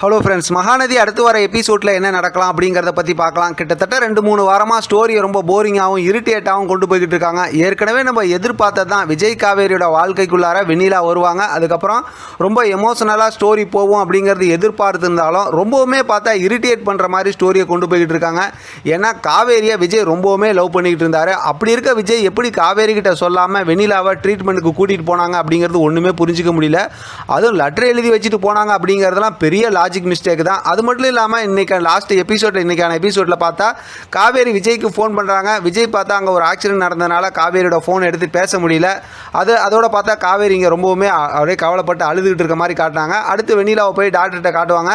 Hello friends Mahanadi அடுத்து வர எபிசோடில் என்ன நடக்கலாம் அப்படிங்கிறத பற்றி பார்க்கலாம். கிட்டத்தட்ட ரெண்டு மூணு வாரமாக ஸ்டோரியை ரொம்ப போரிங்காகவும் இரிட்டேட்டாகவும் கொண்டு போய்கிட்டு இருக்காங்க. ஏற்கனவே நம்ம எதிர்பார்த்தது தான். விஜய் காவேரியோட வாழ்க்கைக்குள்ளார வெண்ணிலா வருவாங்க. அதுக்கப்புறம் ரொம்ப எமோஷனலாக ஸ்டோரி போகும் அப்படிங்கிறது எதிர்பார்த்துருந்தாலும் ரொம்பவுமே பார்த்தா இரிட்டேட் பண்ணுற மாதிரி ஸ்டோரியை கொண்டு போய்கிட்டு இருக்காங்க. ஏன்னா காவேரியை விஜய் ரொம்பவுமே லவ் பண்ணிக்கிட்டு இருந்தார். அப்படி இருக்க விஜய் எப்படி காவேரி கிட்ட சொல்லாமல் வெண்ணிலாவை ட்ரீட்மெண்ட்டுக்கு கூட்டிகிட்டு போனாங்க அப்படிங்கிறது ஒன்றுமே புரிஞ்சிக்க முடியல. அதுவும் லெட்டர் எழுதி வச்சுட்டு போனாங்க அப்படிங்கிறதெல்லாம் பெரிய லாஜிக் மிஸ்டேக் தான். அது மட்டும் இல்லாமல் இன்றைக்கி லாஸ்ட் எபிசோட் இன்றைக்கான எபிசோடில் பார்த்தா காவேரி விஜய்க்கு ஃபோன் பண்ணுறாங்க விஜய் பார்த்தா அங்கே ஒரு ஆக்சிடென்ட் நடந்ததுனால காவேரியோட ஃபோன் எடுத்து பேச முடியல. அது அதோட பார்த்தா காவேரி இங்கே ரொம்பவுமே அப்படியே கவலைப்பட்டு அழுதுகிட்டு இருக்க மாதிரி காட்டுறாங்க. அடுத்து வெண்ணிலாவை போய் டாக்டர்கிட்ட காட்டுவாங்க.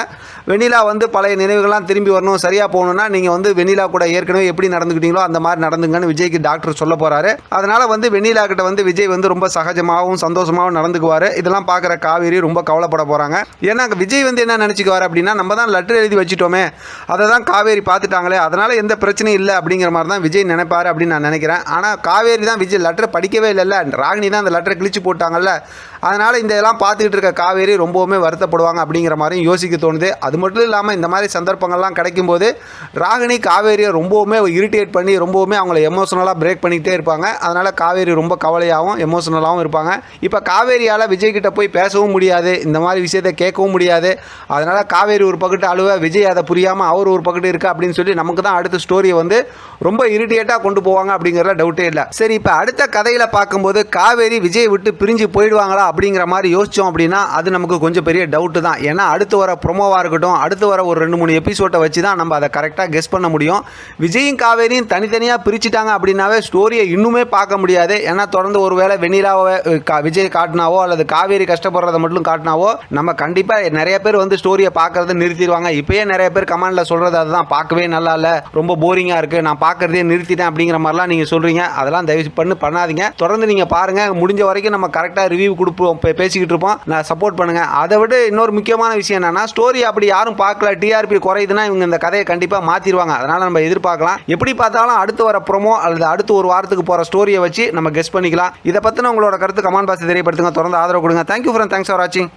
வெண்ணிலா வந்து பழைய நினைவுகள்லாம் திரும்பி வரணும். சரியாக போகணுன்னா நீங்கள் வந்து வெண்ணிலா கூட ஏற்கனவே எப்படி நடந்துக்கிட்டீங்களோ அந்த மாதிரி நடந்துங்கன்னு விஜய்க்கு டாக்டர் சொல்ல போகிறாரு அதனால் வந்து வெண்ணிலா கிட்ட வந்து விஜய் வந்து ரொம்ப சகஜமாகவும் சந்தோஷமாகவும் நடந்துக்குவார். இதெல்லாம் பார்க்குற காவேரி ரொம்ப கவலைப்பட போகிறாங்க ஏன்னா விஜய் வந்து என்ன நினச்சி நினச்சிக்குவார் அப்படின்னா நம்ம தான் லெட்டர் எழுதி வச்சுட்டோமே. அதை தான் காவேரி பார்த்துட்டாங்களே அதனால் எந்த பிரச்சனையும் இல்லை அப்படிங்கிற மாதிரி தான் விஜய் நினைப்பார் அப்படின்னு நான் நினைக்கிறேன். ஆனால் காவேரி தான் விஜய் லெட்டர் படிக்கவே இல்லைல்ல. ராகினி தான் அந்த லெட்டரை கிழிச்சு போட்டாங்கல்ல. அதனால் இந்த இதெல்லாம் பார்த்துக்கிட்டு இருக்க காவேரி ரொம்பவுமே வருத்தப்படுவாங்க அப்படிங்கிற மாதிரியும் யோசிக்க தோணுது. அது மட்டும் இல்லாமல் இந்த மாதிரி சந்தர்ப்பங்கள்லாம் கிடைக்கும்போது ராகினி காவேரியை ரொம்பவுமே இரிட்டேட் பண்ணி ரொம்பவுமே அவங்கள எமோஷனலாக பிரேக் பண்ணிக்கிட்டே இருப்பாங்க. அதனால் காவேரி ரொம்ப கவலையாகவும் எமோஷனலாகவும் இருப்பாங்க. இப்போ காவேரியால் விஜய் கிட்ட போய் பேசவும் முடியாது. இந்த மாதிரி விஷயத்தை கேட்கவும் முடியாது. அதனால் காவேரி ஒரு பக்கத்து அழுவ விஜய் அதை புரியாமல் அவர் ஒரு பக்கத்து இருக்கு அப்படின்னு சொல்லி நமக்கு தான் அடுத்த ஸ்டோரியை வந்து ரொம்ப இரிட்டேட்டாக கொண்டு போவாங்க அப்படிங்கிறத டவுட்டே இல்லை. சரி இப்போ அடுத்த கதையில் பார்க்கும்போது காவேரி விஜய் விட்டு பிரிஞ்சு போயிடுவாங்களா அப்படிங்கிற மாதிரி யோசித்தோம் அப்படின்னா அது நமக்கு கொஞ்சம் பெரிய டவுட்டு தான். ஏன்னா அடுத்து வர ப்ரொமோவாக இருக்கட்டும் அடுத்து வர ஒரு ரெண்டு மூணு எபிசோட்டை வச்சு தான் நம்ம அதை கரெக்டாக கெஸ் பண்ண முடியும். விஜயும் காவேரியும் தனித்தனியாக பிரிச்சுட்டாங்க அப்படின்னாவே ஸ்டோரியை இன்னுமே பார்க்க முடியாது. ஏன்னா தொடர்ந்து ஒரு வேளை வெண்ணிலாவை கா- விஜய் காட்டினாவோ அல்லது காவேரி கஷ்டப்படுறத மட்டும் காட்டினாவோ நம்ம கண்டிப்பாக நிறைய பேர் வந்து ஸ்டோரி ஸ்டோரியை பார்க்கறத நிறுத்திடுவாங்க. இப்பயே நிறைய பேர் கமெண்டில் சொல்கிறது அதுதான். பார்க்கவே நல்லா இல்லை. ரொம்ப போரிங்காக இருக்குது நான் பார்க்கறதே நிறுத்திட்டேன் அப்படிங்கிற மாதிரிலாம் நீங்கள் சொல்கிறீங்க அதெல்லாம் தயவு பண்ணி பண்ணாதீங்க. தொடர்ந்து நீங்கள் பாருங்கள் முடிஞ்ச வரைக்கும் நம்ம கரெக்டாக ரிவ்யூ கொடுப்போம் பேசிக்கிட்டு இருப்போம். நான் சப்போர்ட் பண்ணுங்கள் அதை விட இன்னொரு முக்கியமான விஷயம் என்னன்னா ஸ்டோரி அப்படி யாரும் பார்க்கல டிஆர்பி குறையுதுன்னா இவங்க இந்த கதையை கண்டிப்பாக மாற்றிடுவாங்க அதனால் நம்ம எதிர்பார்க்கலாம். எப்படி பார்த்தாலும் அடுத்து வர ப்ரோமோ அல்லது அடுத்து ஒரு வாரத்துக்கு போகிற ஸ்டோரியை வச்சு நம்ம கெஸ் பண்ணிக்கலாம். இதை பற்றின உங்களோட கருத்து கமெண்ட் பாக்ஸ் தெரியப்படுத்துங்க. தொடர்ந்து ஆதரவு கொடுங்க. தேங்க்யூ ஃப்ரெண்ட் தேங்க்ஸ் ஃபார் வாட்சிங்